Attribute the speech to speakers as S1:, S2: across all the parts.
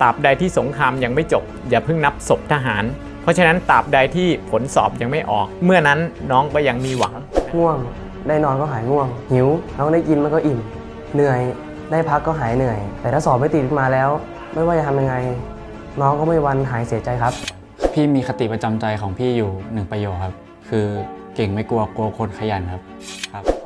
S1: ตราบใดที่สงครามยังไม่จบ อย่าเพิ่งนับศพทหาร เพราะฉะนั้นตราบใดที่ผลสอบยังไม่ออก เมื่อนั้นน้องก็ยังมีหวัง
S2: ง่วง ได้นอนก็หายง่วง หิวน้องได้กินมันก็อิ่ม เหนื่อย ได้พักก็หายเหนื่อย แต่ถ้าสอบไม่ติดมาแล้ว ไม่ว่าจะทำยังไง น้องก็ไม่มีวันหายเสียใจครับ
S3: พี่มีคติประจำใจของพี่อยู่หนึ่งประโยคครับ คือเก่งไม่กลัวกลัวคนขยันครับครับขอบคุณค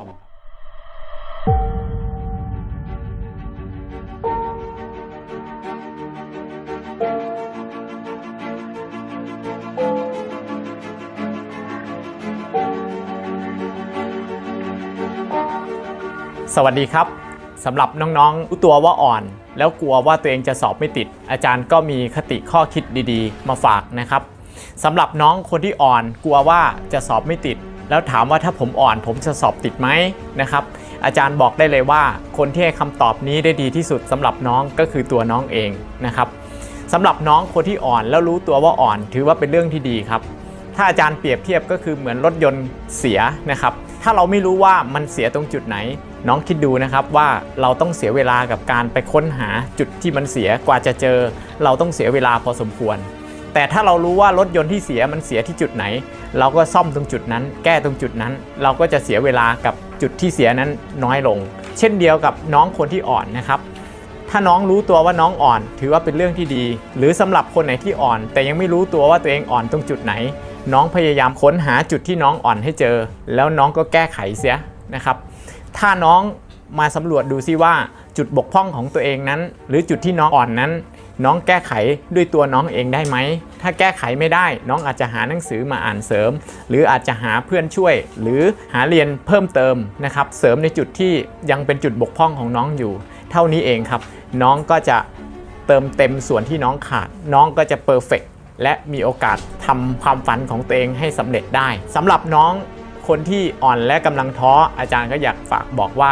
S3: รับ
S1: สวัสดีครับสำหรับน้องๆรู้ตัวว่าอ่อน แล้วกลัวว่าตัวเองจะสอบไม่ติด อาจารย์ก็มีคติข้อคิดดีๆ มาฝากนะครับสำหรับน้องคนที่อ่อนกลัวว่าจะสอบไม่ติด แล้วถามว่าถ้าผมอ่อนผมจะสอบติดไหมนะครับอาจารย์บอกได้เลยว่าคนที่ให้คำตอบนี้ได้ดีที่สุดสำหรับน้องก็คือตัวน้องเองนะครับสำหรับน้องคนที่อ่อนแล้วรู้ตัวว่าอ่อน ถือว่าเป็นเรื่องที่ดีครับถ้าอาจารย์เปรียบเทียบก็คือเหมือนรถยนต์เสียนะครับถ้าเราไม่รู้ว่ามันเสียตรงจุดไหน น้องคิดดูนะครับว่าเราต้องเสียเวลากับการไปค้นหาจุดที่มันเสียกว่าจะเจอ เราต้องเสียเวลาพอสมควร แต่ถ้าเรารู้ว่ารถยนต์ที่เสียมันเสียที่จุดไหน เราก็ซ่อมตรงจุดนั้น แก้ตรงจุดนั้น เราก็จะเสียเวลากับจุดที่เสียนั้นน้อยลง เช่นเดียวกับน้องคนที่อ่อนนะครับ ถ้าน้องรู้ตัวว่าน้องอ่อน ถือว่าเป็นเรื่องที่ดี หรือสำหรับคนไหนที่อ่อน แต่ยังไม่รู้ตัวว่าตัวเองอ่อนตรงจุดไหน น้องพยายามค้นหาจุดที่น้องอ่อนให้เจอ แล้วน้องก็แก้ไขเสียนะครับ ถ้าน้องมาสำรวจดูซิว่าจุดบกพร่องของตัวเองนั้น หรือจุดที่น้องอ่อนนั้น น้องแก้ไขด้วยตัวน้องเองได้ไหม ถ้าแก้ไขไม่ได้ น้องอาจจะหาหนังสือมาอ่านเสริม หรืออาจจะหาเพื่อนช่วย หรือหาเรียนเพิ่มเติมนะครับ เสริมในจุดที่ยังเป็นจุดบกพร่องของน้องอยู่ เท่านี้เองครับ น้องก็จะเติมเต็มส่วนที่น้องขาด น้องก็จะเพอร์เฟกและมีโอกาสทำความฝันของตัวเองให้สำเร็จได้สำหรับน้อง คนที่อ่อนและกำลังท้ออาจารย์ก็อยากฝากบอกว่า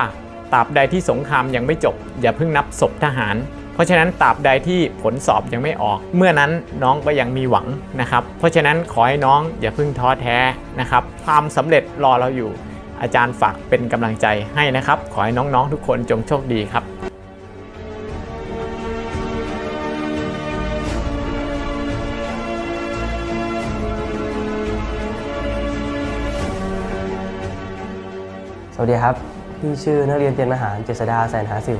S1: ตราบใดที่สงครามยังไม่จบ อย่าเพิ่งนับศพทหาร เพราะฉะนั้นตราบใดที่ผลสอบยังไม่ออก เมื่อนั้นน้องก็ยังมีหวังนะครับ เพราะฉะนั้นขอให้น้องอย่าเพิ่งท้อแท้นะครับ ความสำเร็จรอเราอยู่ อาจารย์ฝากเป็นกำลังใจให้นะครับ ขอให้น้องๆทุกคนจงโชคดีครับ
S2: วัสดีครับ พี่ชื่อนักเรียนเตรียมทหารเจษดาแสนหาสิว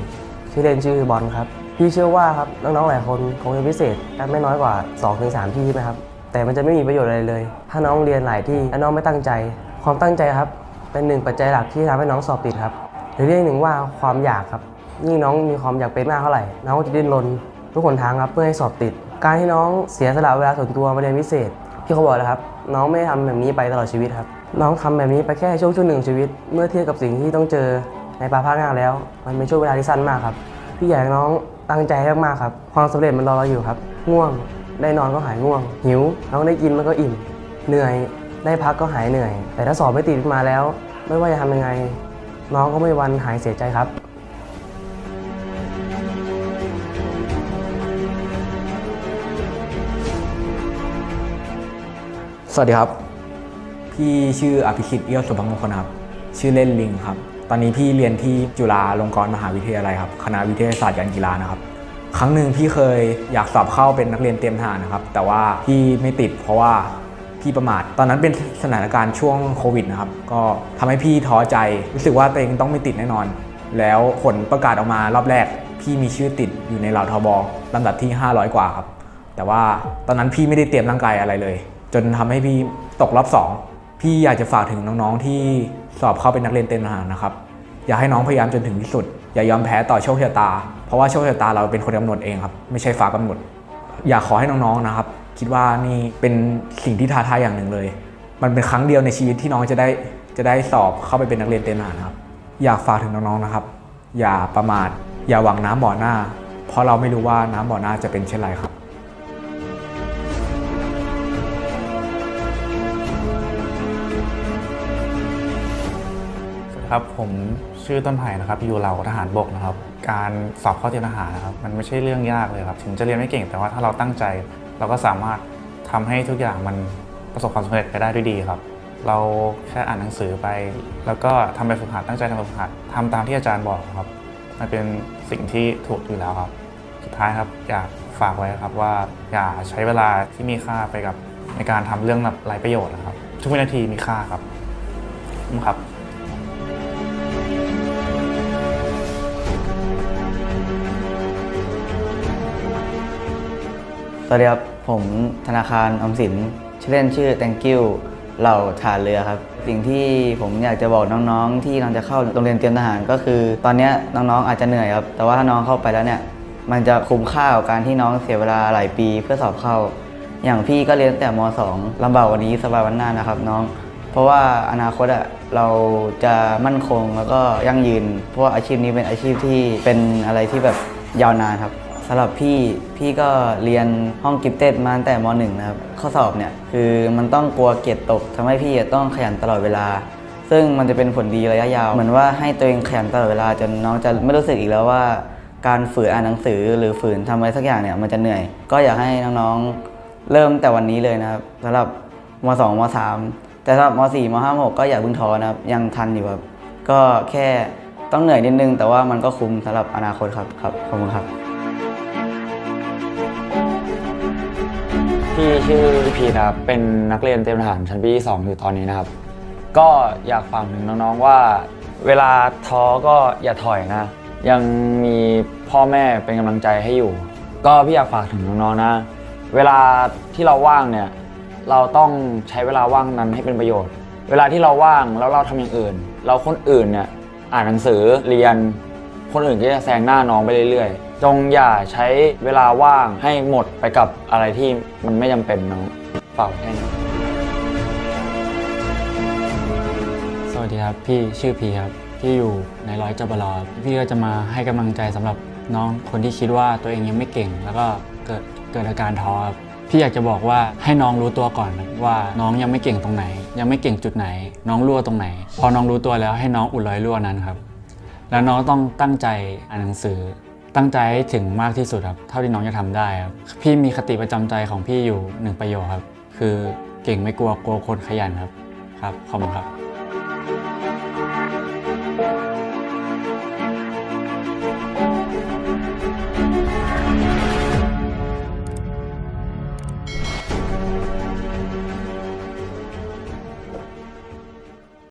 S2: ชื่อเล่นชื่อบอลครับ พี่เชื่อว่าครับน้องๆหลายคนคงจะพิเศษกันไม่น้อยกว่า 2-3 ที่นะครับ แต่มันจะไม่มีประโยชน์อะไรเลย ถ้าน้องเรียนหลายที่และน้องไม่ตั้งใจ ความตั้งใจครับ เป็นหนึ่งปัจจัยหลักที่ทำให้น้องสอบติดครับหรือเรียกหนึ่งว่าความอยากครับยิ่งน้องมีความอยากเป็นมากเท่าไหร่ น้องก็จะดิ้นรนทุกหนทางครับเพื่อให้สอบติด การที่น้องเสียสละเวลาส่วนตัวมาเรียนพิเศษ พี่เขาบอกแล้วครับ น้องไม่ได้ทำแบบนี้ไปตลอดชีวิตครับ น้องทำแบบนี้ไปแค่ช่วงช่วงหนึ่งชีวิต เมื่อเทียบกับสิ่งที่ต้องเจอในปาภาคหน้าแล้ว มันเป็นช่วงเวลาที่สั้นมากครับ พี่อยากให้น้องตั้งใจมากๆครับ ความสำเร็จมันรอเราอยู่ครับ ง่วง ได้นอนก็หายง่วง หิว น้องได้กินมันก็อิ่ม เหนื่อย ได้พักก็หายเหนื่อย แต่ถ้าสอบไม่ติดมาแล้ว ไม่ว่าจะทำยังไง น้องก็ไม่วันหายเสียใจครับ
S4: วัสดีครับ พี่ชื่ออภิสิทธิ์เอี้ยวสุภมงคลครับ ชื่อเล่นลิงครับ ตอนนี้พี่เรียนที่จุฬาลงกรณ์มหาวิทยาลัยครับ คณะวิทยาศาสตร์การกีฬานะครับ ครั้งหนึ่งพี่เคยอยากสอบเข้าเป็นนักเรียนเตรียมทหารนะครับ แต่ว่าพี่ไม่ติดเพราะว่าพี่ประมาท ตอนนั้นเป็นสถานการณ์ช่วงโควิดนะครับ ก็ทำให้พี่ท้อใจ รู้สึกว่าตัวเองต้องไม่ติดแน่นอน แล้วผลประกาศออกมารอบแรก พี่มีชื่อติดอยู่ในเหล่าทบลำดับที่ 500 กว่าครับ แต่ว่าตอนนั้นพี่ไม่ได้เตรียมร่างกายอะไรเลย จนทำให้พี่ตกรอบ2พี่อยากจะฝากถึงน้องๆที่สอบเข้าเป็นนักเรียนเตรียมทหารนะครับ อยากให้น้องพยายามจนถึงที่สุด อย่ายอมแพ้ต่อโชคชะตา เพราะว่าโชคชะตาเราเป็นคนกำหนดเองครับ ไม่ใช่ฟ้ากำหนด อยากขอให้น้องๆนะครับ คิดว่านี่เป็นสิ่งที่ท้าทายอย่างหนึ่งเลย มันเป็นครั้งเดียวในชีวิตที่น้องจะได้จะได้สอบเข้าไปเป็นนักเรียนเตรียมทหารครับ อยากฝากถึงน้องๆนะครับ อย่าประมาท อย่าหวังน้ำบ่อหน้า เพราะเราไม่รู้ว่าน้ำบ่อหน้าจะเป็นเช่นไรครับ
S5: ครับผมชื่อต้นไผ่นะครับอยู่เหล่าทหารบกนะครับ การสอบเข้าเตรียมทหารนะครับ มันไม่ใช่เรื่องยากเลยครับ ถึงจะเรียนไม่เก่งแต่ว่าถ้าเราตั้งใจ เราก็สามารถทำให้ทุกอย่างมันประสบความสำเร็จไปได้ด้วยดีครับ เราแค่อ่านหนังสือไป แล้วก็ทำไปฝึกหัดตั้งใจทำไปฝึกหัดทำตามที่อาจารย์บอกครับมันเป็นสิ่งที่ถูกอยู่แล้วครับ สุดท้ายครับอยากฝากไว้ครับว่าอย่าใช้เวลาที่มีค่าไปกับในการทำเรื่องแบบไร้ประโยชน์นะครับ ทุกวินาทีมีค่าครับขอบคุณครับ
S6: สวัสดีครับ ผมธนาคารออมสินชื่อเล่นชื่อ thank you เหล่าฐานเรือครับ สิ่งที่ผมอยากจะบอกน้องๆ ที่กำลังจะเข้าโรงเรียนเตรียมทหารก็คือ ตอนนี้น้องๆอาจจะเหนื่อยครับ แต่ว่าถ้าน้องเข้าไปแล้วเนี่ยมันจะคุ้มค่ากับการที่น้องเสียเวลาหลายปีเพื่อสอบเข้า อย่างพี่ก็เรียนตั้งแต่ม .2 ลำบากกวันนี้สบายวันหน้านะครับน้อง เพราะว่าอนาคตอะเราจะมั่นคงแล้วก็ยั่งยืน เพราะว่าอาชีพนี้เป็นอาชีพที่เป็นอะไรที่แบบยาวนานครับ สำหรับพี่พี่ก็เรียนห้องกิฟเต็ดมาตั้งแต่ม .1 นะครับข้อสอบเนี่ยคือมันต้องกลัวเกรดตกทำให้พี่ต้องขยันตลอดเวลา ซึ่งมันจะเป็นผลดีระยะยาวเหมือนว่าให้ตัวเองขยันตลอดเวลาจนน้องจะไม่รู้สึกอีกแล้วว่า การฝืนอ่านหนังสือหรือฝืนทำอะไรสักอย่างเนี่ยมันจะเหนื่อย ก็อยากให้น้องๆเริ่มแต่วันนี้เลยนะครับสำหรับม .2 ม .3 แต่สำหรับม .4 ม .5 ม .6 ก็อย่าเพิ่งท้อนะครับยังทันอยู่ครับก็แค่ต้องเหนื่อยนิดนึง แต่ว่ามันก็คุ้มสำหรับอนาคตครับครับขอบคุณครับ
S3: พี่ชื่อพีนะครับ เป็นนักเรียนเตรียมทหารชั้นปีที่สองอยู่ตอนนี้นะครับ ก็อยากฝากถึงน้องๆว่า เวลาท้อก็อย่าถอยนะ ยังมีพ่อแม่เป็นกำลังใจให้อยู่ ก็พี่อยากฝากถึงน้องๆนะ เวลาที่เราว่างเนี่ย เราต้องใช้เวลาว่างนั้นให้เป็นประโยชน์ เวลาที่เราว่างแล้วเราทำอย่างอื่น เราคนอื่นเนี่ยอ่านหนังสือเรียน คนอื่นก็จะแซงหน้าน้องไปเรื่อยๆ จงอย่าใช้เวลาว่างให้หมดไปกับอะไรที่มันไม่จำเป็นน้องฝากไว้แค่นี้สวัสดีครับ พี่ชื่อพีครับพี่อยู่ในร้อยจบลอพี่ก็จะมาให้กำลังใจสำหรับน้องคนที่คิดว่าตัวเองยังไม่เก่ง แล้วก็เกิดเกิดอาการท้อครับพี่อยากจะบอกว่าให้น้องรู้ตัวก่อนว่าน้องยังไม่เก่งตรงไหน ยังไม่เก่งจุดไหน น้องรั่วตรงไหน พอน้องรู้ตัวแล้วให้น้องอุดรอยรั่วนั้นครับ แล้วน้องต้องตั้งใจอ่านหนังสือ ตั้งใจให้ถึงมากที่สุดครับ เท่าที่น้องจะทำได้ครับ พี่มีคติประจำใจของพี่อยู่หนึ่งประโยคครับ คือเก่งไม่กลัวกลัวคนขยันครับ ครับ ขอบคุณครับ